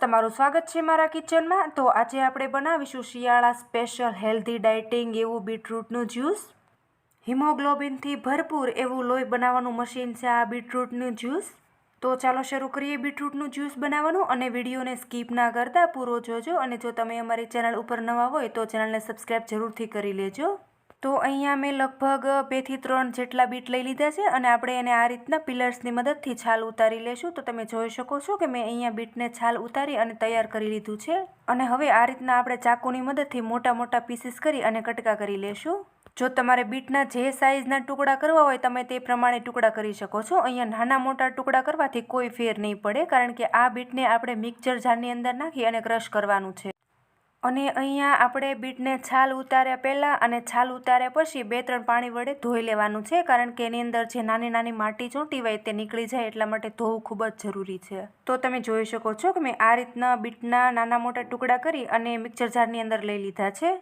તમારું સ્વાગત છે મારા કિચનમાં. તો આજે આપણે બનાવીશું શિયાળા સ્પેશિયલ હેલ્ધી ડાયટિંગ એવું બીટરૂટનું જ્યુસ. હિમોગ્લોબિનથી ભરપૂર એવું લોહી બનાવવાનું મશીન છે આ બીટરૂટનું જ્યુસ. તો ચાલો શરૂ કરીએ બીટરૂટનું જ્યુસ બનાવવાનું અને વિડીયોને સ્કીપ ના કરતાં પૂરો જોજો. અને જો તમે અમારી ચેનલ ઉપર નવા હોય તો ચેનલને સબસ્ક્રાઈબ જરૂરથી કરી લેજો. તો અહીંયા મેં લગભગ બેથી ત્રણ જેટલા બીટ લઈ લીધા છે અને આપણે એને આ રીતના પિલર્સની મદદથી છાલ ઉતારી લેશું. તો તમે જોઈ શકો છો કે મેં અહીંયા બીટને છાલ ઉતારી અને તૈયાર કરી લીધું છે. અને હવે આ રીતના આપણે ચાકુની મદદથી મોટા મોટા પીસીસ કરી અને કટકા કરી લેશું. જો તમારે બીટના જે સાઇઝના ટુકડા કરવા હોય તમે તે પ્રમાણે ટુકડા કરી શકો છો. અહીંયા નાના મોટા ટુકડા કરવાથી કોઈ ફેર નહીં પડે, કારણ કે આ બીટને આપણે મિક્સર જારની અંદર નાખી અને ક્રશ કરવાનું છે. અને અહીંયા આપણે બીટને છાલ ઉતાર્યા પહેલાં અને છાલ ઉતાર્યા પછી બે ત્રણ પાણી વડે ધોઈ લેવાનું છે, કારણ કે એની અંદર જે નાની નાની માટી ચોંટી હોય તે નીકળી જાય એટલા માટે ધોવું ખૂબ જ જરૂરી છે. તો તમે જોઈ શકો છો કે મેં આ રીતના બીટના નાના મોટા ટુકડા કરી અને મિક્સર જારની અંદર લઈ લીધા છે.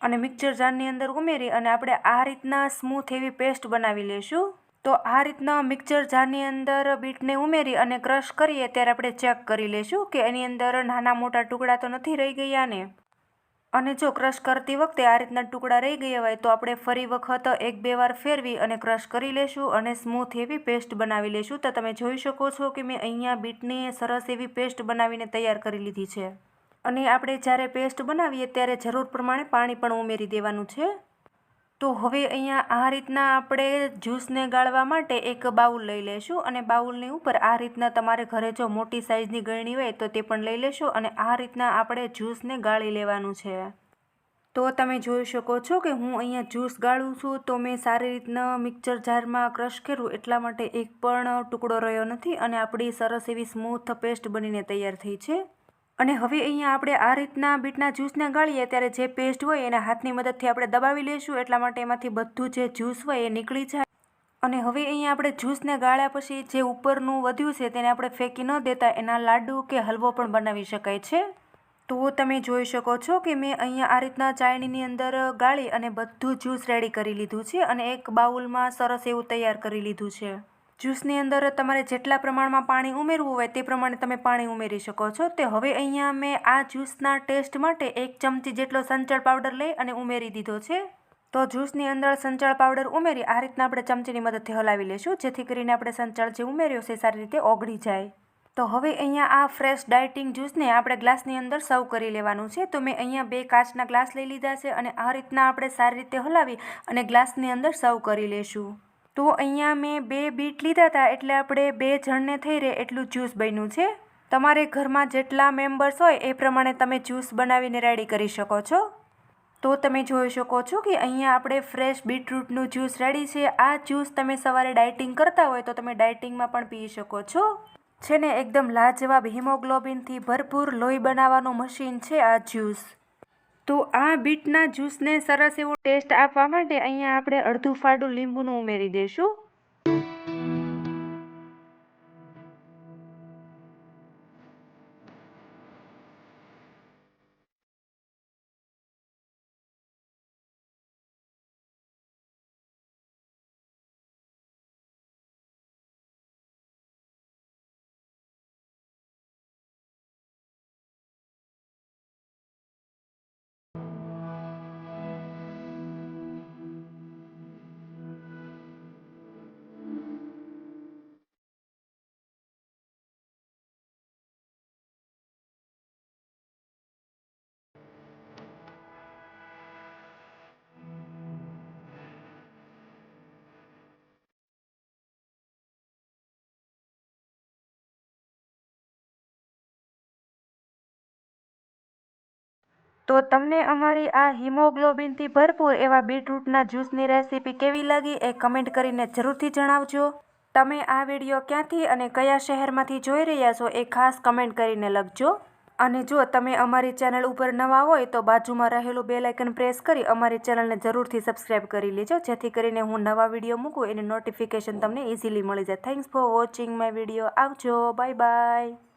અને મિક્સર જારની અંદર ઉમેરી અને આપણે આ રીતના સ્મૂથ એવી પેસ્ટ બનાવી લેશું તો આ રીતના મિક્સર જારની અંદર બીટને ઉમેરી અને ક્રશ કરીએ, ત્યારે આપણે ચેક કરી લેશું કે એની અંદર નાના મોટા ટુકડા તો નથી રહી ગયા ને અને જો ક્રશ કરતી વખતે આ રીતના ટુકડા રહી ગયા હોય, તો આપણે ફરી વખત એક બે વાર ફેરવી અને ક્રશ કરી લેશું અને સ્મૂથ એવી પેસ્ટ બનાવી લેશું. તો તમે જોઈ શકો છો કે મેં અહીંયા બીટની સરસ એવી પેસ્ટ બનાવીને તૈયાર કરી લીધી છે. અને આપણે જ્યારે પેસ્ટ બનાવીએ, ત્યારે જરૂર પ્રમાણે પાણી પણ ઉમેરી દેવાનું છે. તો હવે અહીંયા આ રીતના આપણે જ્યુસને ગાળવા માટે એક બાઉલ લઈ લેશું અને બાઉલની ઉપર આ રીતના તમારે ઘરે જો મોટી સાઇઝની ગળણી હોય તો તે પણ લઈ લેશો અને આ રીતના આપણે જ્યુસને ગાળી લેવાનું છે. તો તમે જોઈ શકો છો કે હું અહીંયા જ્યુસ ગાળું છું તો મેં સારી રીતના મિક્સર જારમાં ક્રશ કર્યું એટલા માટે એક પણ ટુકડો રહ્યો નથી અને આપણી સરસ એવી સ્મૂથ પેસ્ટ બનીને તૈયાર થઈ છે. અને હવે અહીંયા આપણે આ રીતના બીટના જ્યુસને ગાળીએ ત્યારે જે પેસ્ટ હોય એના હાથની મદદથી આપણે દબાવી લઈશું. એટલા માટે એમાંથી બધું જે જ્યુસ હોય એ નીકળી જાય. અને હવે અહીંયા આપણે જ્યુસને ગાળ્યા પછી જે ઉપરનું વધ્યું છે તેને આપણે ફેંકી ન દેતા એના લાડુ કે હલવો પણ બનાવી શકાય છે. તો તમે જોઈ શકો છો કે મેં અહીંયા આ રીતના ચાયણીની અંદર ગાળી અને બધું જ્યુસ રેડી કરી લીધું છે અને એક બાઉલમાં સરસ એવું તૈયાર કરી લીધું છે. જ્યુસની અંદર તમારે જેટલા પ્રમાણમાં પાણી ઉમેરવું હોય તે પ્રમાણે તમે પાણી ઉમેરી શકો છો. તે હવે અહીંયા મેં આ જ્યુસના ટેસ્ટ માટે એક ચમચી જેટલો સંચળ પાવડર લઈ અને ઉમેરી દીધો છે. તો જ્યુસની અંદર સંચળ પાવડર ઉમેરી આ રીતના આપણે ચમચીની મદદથી હલાવી લઈશું જેથી કરીને આપણે સંચળ જે ઉમેર્યો છે સારી રીતે ઓગળી જાય. તો હવે અહીંયા આ ફ્રેશ ડાયટિંગ જ્યુસને આપણે ગ્લાસની અંદર સર્વ કરી લેવાનું છે. તો મેં અહીંયા બે કાચના ગ્લાસ લઈ લીધા છે અને આ રીતના આપણે સારી રીતે હલાવી અને ગ્લાસની અંદર સર્વ કરી લેશું. તો અહીંયા મેં બે બીટ લીધા હતા એટલે આપણે બે જણને થઈ રહે એટલું જ્યુસ બન્યું છે. તમારે ઘરમાં જેટલા મેમ્બર્સ હોય એ પ્રમાણે તમે જ્યુસ બનાવીને રેડી કરી શકો છો. તો તમે જોઈ શકો છો કે અહીંયા આપણે ફ્રેશ બીટરૂટનું જ્યુસ રેડી છે. આ જ્યુસ તમે સવારે ડાયટિંગ કરતા હોય તો તમે ડાયટિંગમાં પણ પી શકો છો. છે ને, એકદમ લાજવાબ હિમોગ્લોબિનથી ભરપૂર લોહી બનાવવાનું મશીન છે આ જ્યુસ. તો આ બીટના જ્યુસને સરસ એવો ટેસ્ટ આપવા માટે અહીંયા આપણે અડધું ફાડું લીંબુનું ઉમેરી દઈશું. તો તમને અમારી આ હિમોગ્લોબિનથી ભરપૂર એવા બીટરૂટના જ્યુસની રેસીપી કેવી લાગી એ કમેન્ટ કરીને જરૂરથી જણાવજો. તમે આ વીડિયો ક્યાંથી અને કયા શહેરમાંથી જોઈ રહ્યા છો એ ખાસ કમેન્ટ કરીને લખજો. અને જો તમે અમારી ચેનલ ઉપર નવા હોય તો બાજુમાં રહેલું બે લાઇકન પ્રેસ કરી અમારી ચેનલને જરૂરથી સબસ્ક્રાઈબ કરી લેજો, જેથી કરીને હું નવા વીડિયો મૂકું એની નોટિફિકેશન તમને ઇઝીલી મળી જાય. Thanks for watching my video આવજો. Bye bye